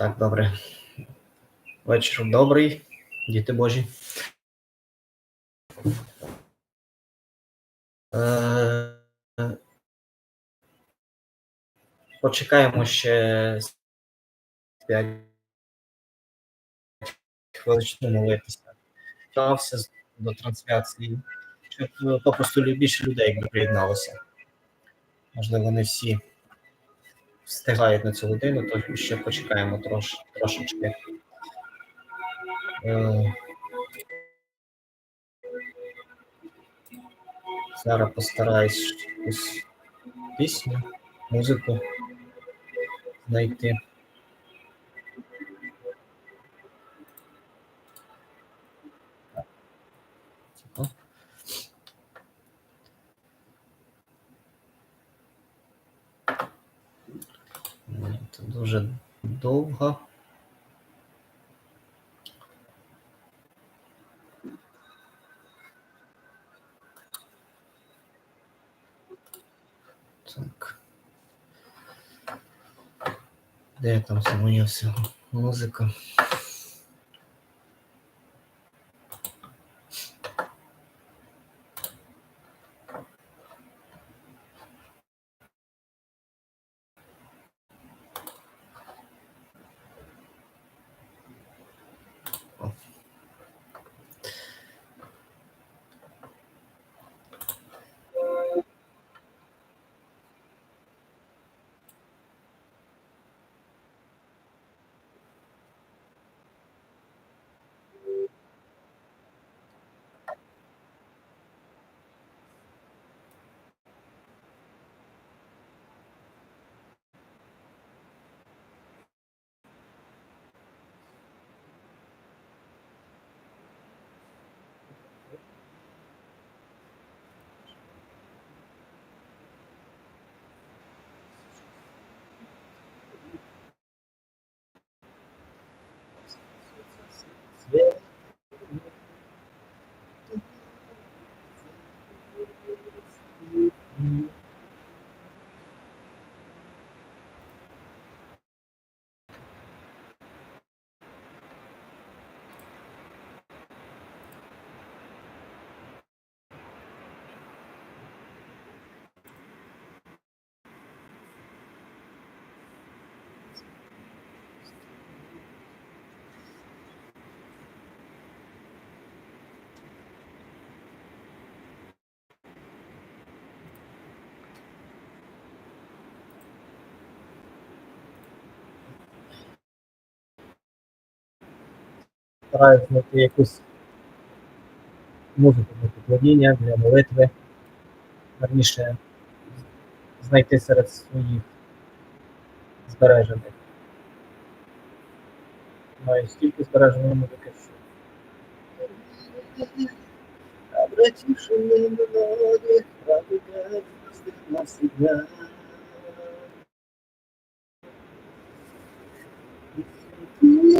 Так, добре. Вечір добрий, діти Божі. Е, Почекаємо ще 5 хвилин молитися. Готувався до трансляції, щоб е, попросту більше людей приєдналося. Можливо, не всі встигають на цю годину, то ще почекаємо трош, трошечки. Е, Зараз постараюсь якусь пісню, музику знайти. Дуже довго. Так. Де там це моя вся музика? Стараюсь знайти якусь музику для поклоніння, для молитви. Верніше знайти серед своїх збережених. Маю стільки збереженої музики, що. Обративши многих, правда, навсегда. От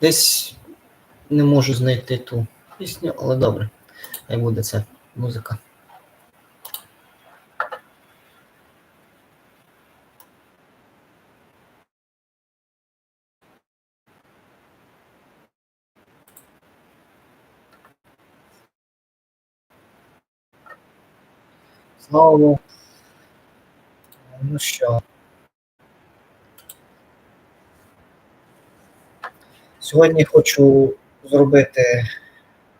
Десь не можу знайти ту пісню, але добре. Хай буде це музика. Знову. Ну що. Сьогодні хочу зробити,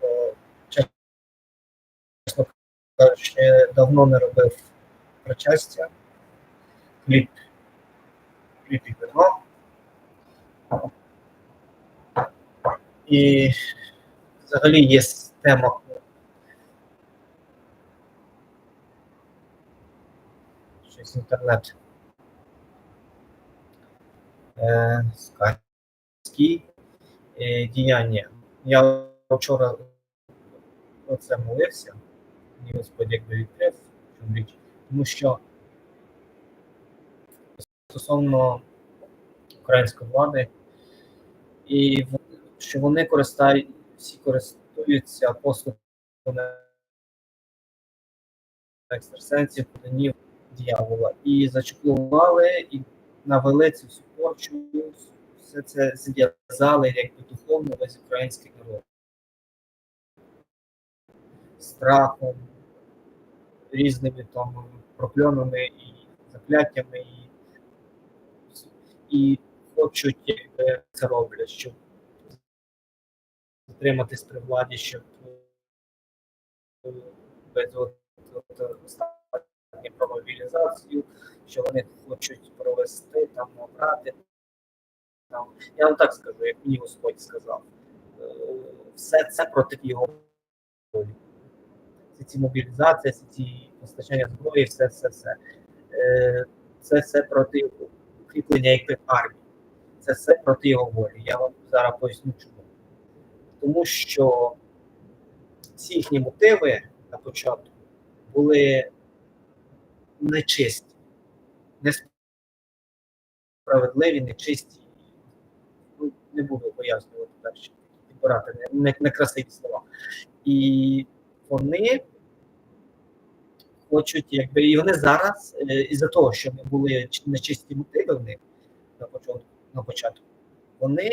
е, чесно кажучи, давно не робив причастя. Кліп, кліп і вино. І взагалі є тема щось інтернет. Е, скайські е, діяння. Я вчора оце молився, і Господь якби відкрив тому що стосовно української влади, і що вони користають, всі користуються послугами екстрасенсів, поданів дьявола. І зачеклували, і навели цю всю порчу, все це зв'язали якби духовно весь український народ. Страхом, різними там прокльонами і закляттями, і, і хочуть, якби це роблять, щоб затриматись при владі, щоб е, без от, от, останню про мобілізацію, що вони хочуть провести, там, обрати. Там. Я вам так скажу, як мені Господь сказав. Е, Все це проти його волі. Всі ці мобілізації, всі ці постачання зброї, все, все, все. Е, Це все проти укріплення якби армії. Це все проти його волі. Я вам зараз поясню чому. Тому що всі їхні мотиви на початку були нечисті, несправедливі, нечисті. Ну, не буду пояснювати далі, підбирати не, не, некрасиві слова. І вони хочуть, якби, і вони зараз, е, із-за того, що не були нечисті мотиви в них на початку, на початку вони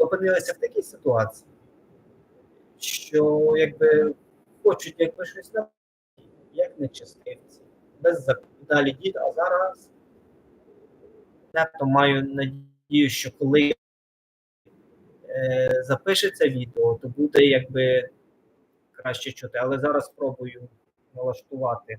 опинилися в такій ситуації, що якби хочуть якби щось як нечистивці, без далі дід, а зараз то маю надію, що коли е, запишеться відео, то буде якби краще чути. Але зараз спробую налаштувати